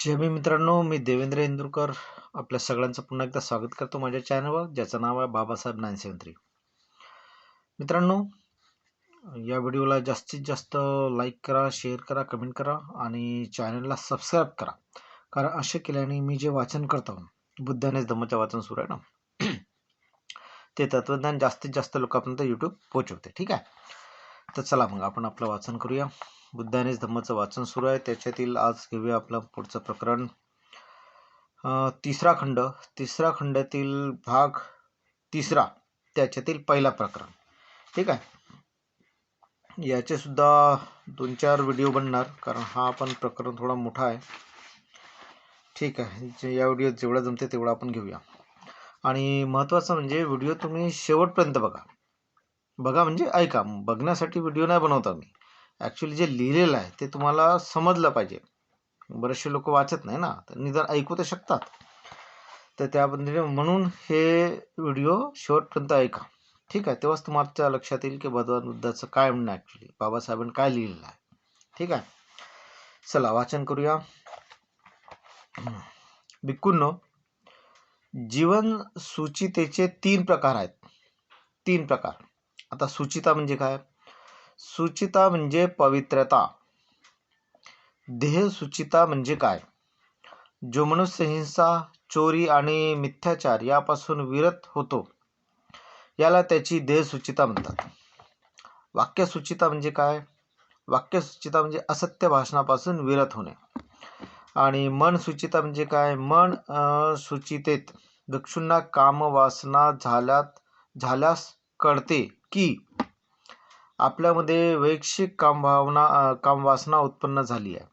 जय मी मित्रांनो मी देवेंद्र इंदुरकर. आपल्या सगळ्यांचं पुन्हा एकदा स्वागत करतो माझ्या चॅनलवर ज्याचं नाव आहे बाबासाहेब नाईन सेवन थ्री मित्रांनो या व्हिडिओला जास्तीत जास्त लाईक करा शेअर करा कमेंट करा आणि चॅनलला सबस्क्राईब करा. कारण असे केल्याने मी जे वाचन करतो बुद्धानेच धम्माचे वाचन सुरू आहे ना. ते तत्त्वज्ञान जास्तीत जास्त लोकांपर्यंत यूट्यूब पोचवते ठीक आहे? तर चला मग आपण आपलं वाचन करूया. बुद्धानेच धम्माचं वाचन सुरू आहे. त्याच्यातील आज घेऊया आपलं पुढचं प्रकरण. तिसरा खंड. तिसरा खंडातील भाग तिसरा. त्याच्यातील पहिला प्रकरण. ठीक आहे? याचे सुद्धा दोन चार व्हिडिओ बनणार कारण हा पण प्रकरण थोडा मोठा आहे. ठीक आहे. जे या व्हिडिओत जेवढा जमते तेवढा आपण घेऊया. आणि महत्त्वाचं म्हणजे व्हिडिओ तुम्ही शेवटपर्यंत बघा. बघा म्हणजे ऐका. बघण्यासाठी व्हिडिओ नाही बनवता मी ॲक्च्युली जे लिहिलेलं आहे ते तुम्हाला समजलं पाहिजे. बरेचसे लोक वाचत नाही ना तर निदान ऐकू तर शकतात. तर त्या पद्धतीने म्हणून हे व्हिडिओ शेवटपर्यंत ऐका. ठीक आहे? तेव्हाच तुम्हाला लक्षात येईल की भगवान बुद्धाचं काय म्हणणं ॲक्च्युली बाबासाहेबांनी काय लिहिलेलं आहे. ठीक आहे? चला वाचन करूया. भिक्कूंनो जीवन सुचितेचे तीन प्रकार आहेत. तीन प्रकार. आता सुचिता म्हणजे काय? सुचिता म्हणजे पवित्रता. देह सुचिता म्हणजे काय? जो मनुष्य हिंसा चोरी आणि मिथ्याचार यापासून विरत होतो. याला त्याची देहसुचिता म्हणतात. वाक्यसुचिता म्हणजे काय? वाक्यसुचिता म्हणजे असत्य भाषणापासून विरत होणे. आणि मन सुचिता म्हणजे काय? मन सुचितेत भिक्षूंना कामवासना झाल्यात झाल्यास कळते की आपल्यामध्ये वैयक्तिक कामभावना कामवासना उत्पन्न झाली आहे.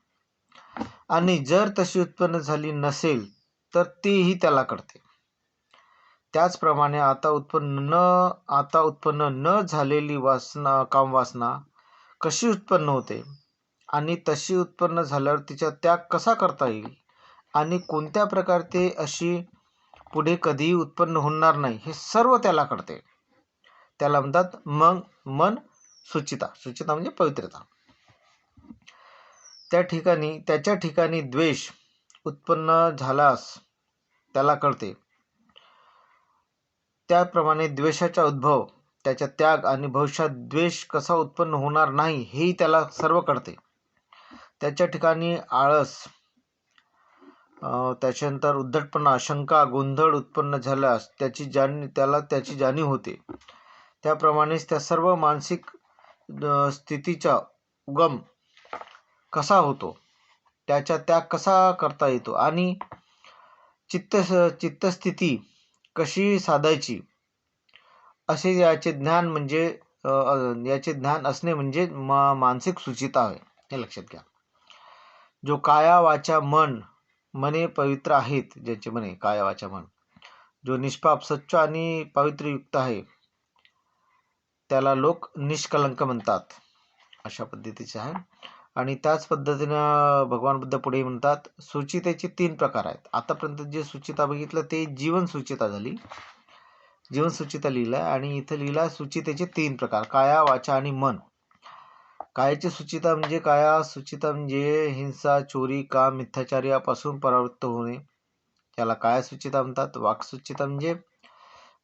आणि जर तशी उत्पन्न झाली नसेल तर तीही त्याला कळते. त्याचप्रमाणे आता उत्पन्न न आता उत्पन्न न झालेली वासना कामवासना कशी उत्पन्न होते? आणि तशी उत्पन्न झाल्यावर तिचा त्याग कसा करता येईल? आणि कोणत्या प्रकारे अशी पुढे कधीही उत्पन्न होणार नाही हे सर्व त्याला कळते. त्याला म्हणतात मग मन सुचिता सुचिता म्हणजे पवित्रता. त्या ठिकाणी त्याच्या ठिकाणी द्वेष उत्पन्न झाल्यास त्याला कळते. त्याप्रमाणे द्वेषाचा उद्भव त्याचा त्याग आणि भविष्यात द्वेष कसा उत्पन्न होणार नाही हेही त्याला सर्व कळते. त्याच्या ठिकाणी आळस त्याच्यानंतर उद्धटपणा शंका गोंधळ उत्पन्न झाल्यास त्याची जाण त्याला त्याची जाणीव होते. त्याप्रमाणेच त्या सर्व मानसिक स्थितीचा उगम कसा होतो? त्याचा त्याग कसा करता येतो? आणि चित्त चित्तस्थिती कशी साधायची? असे याचे ज्ञान म्हणजे याचे ज्ञान असणे म्हणजे मा मानसिक सुचिता आहे. हे लक्षात घ्या. जो काया वाचा मन मने पवित्र आहेत ज्याचे मने काया वाचा मन. जो निष्पाप स्वच्छ आणि पावित्र्ययुक्त आहे त्याला लोक निष्कलंक म्हणतात. अशा पद्धतीचे आहे. आणि त्याच पद्धतीनं भगवान बुद्ध पुढे म्हणतात सुचितेचे तीन प्रकार आहेत. आतापर्यंत जे सुचिता बघितलं ते जीवन सुचिता झाली. जीवन सुचिता लिहिलं आहे आणि इथं लिहिलं आहे सुचितेचे तीन प्रकार काया वाचा आणि मन. कायाची सुचिता म्हणजे काया सुचिता म्हणजे हिंसा चोरी काम मिथ्याचार यापासून परावृत्त होणे. त्याला काया सुचिता म्हणतात वाक्सुचिता म्हणजे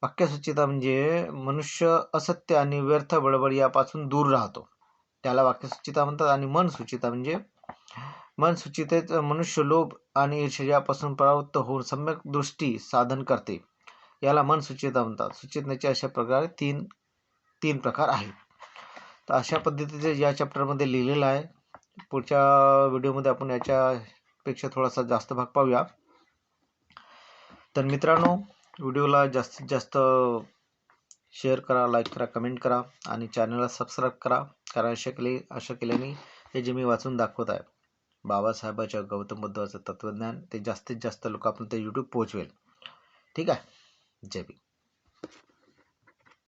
वाक्य सुचिता म्हणजे मनुष्य असत्य आणि व्यर्थ बडबड यापासून दूर राहतो. त्याला वाक्य सुचिता म्हणतात आणि मन सुचिता म्हणजे मन सुचितेत मनुष्य लोभ आणि ईर्ष्यापासून प्रवृत्त होऊन सम्यक दृष्टी साधन करते. याला मन सुचिता म्हणतात. सुचेतनेचे अशा प्रकारे तीन तीन प्रकार आहेत. तर अशा पद्धतीचे या चॅप्टरमध्ये लिहिलेलं आहे. पुढच्या व्हिडिओमध्ये आपण याच्यापेक्षा थोडासा जास्त भाग पाहूया. तर मित्रांनो व्हिडिओला जास्तीत जास्त शेअर करा लाईक करा कमेंट करा आणि चॅनलला सबस्क्राईब करा. कारण अशा केले अशा केल्याने हे जे मी वाचून दाखवत आहे बाबासाहेबाच्या गौतम बुद्धाचं तत्त्वज्ञान ते जास्तीत जास्त लोकांपर्यंत यूट्यूब पोहोचवेल. ठीक आहे? जय भीम.